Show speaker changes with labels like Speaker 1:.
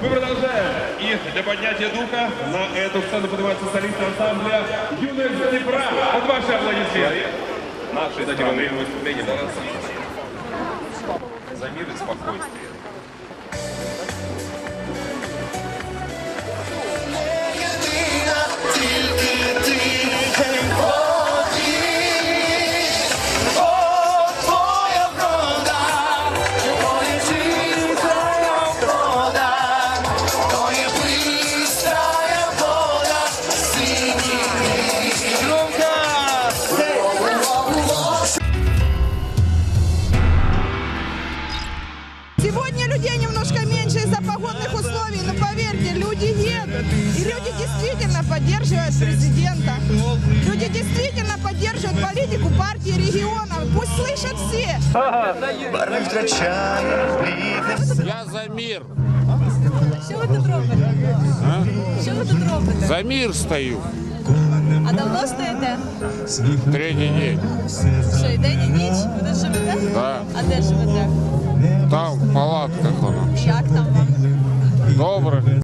Speaker 1: Мы продолжаем. И для поднятия духа на эту сцену поднимается солист ансамбля «Юность Днепра». Под ваши аплодисменты. Наши стороны выступления За мир и спокойствие.
Speaker 2: Сегодня людей немножко меньше из-за погодных условий, но поверьте, люди едут. И люди действительно поддерживают президента. Люди действительно поддерживают политику партии регионов. Пусть слышат все.
Speaker 3: Барви втрачає блідним
Speaker 4: Я за мир.
Speaker 5: Що ви тут робите? Що ви тут робите?
Speaker 4: За мир стою.
Speaker 5: А давно стоїте?
Speaker 4: Третий день.
Speaker 5: де живете?
Speaker 4: Там в палатках воно.
Speaker 5: Як там вам?
Speaker 4: Добре.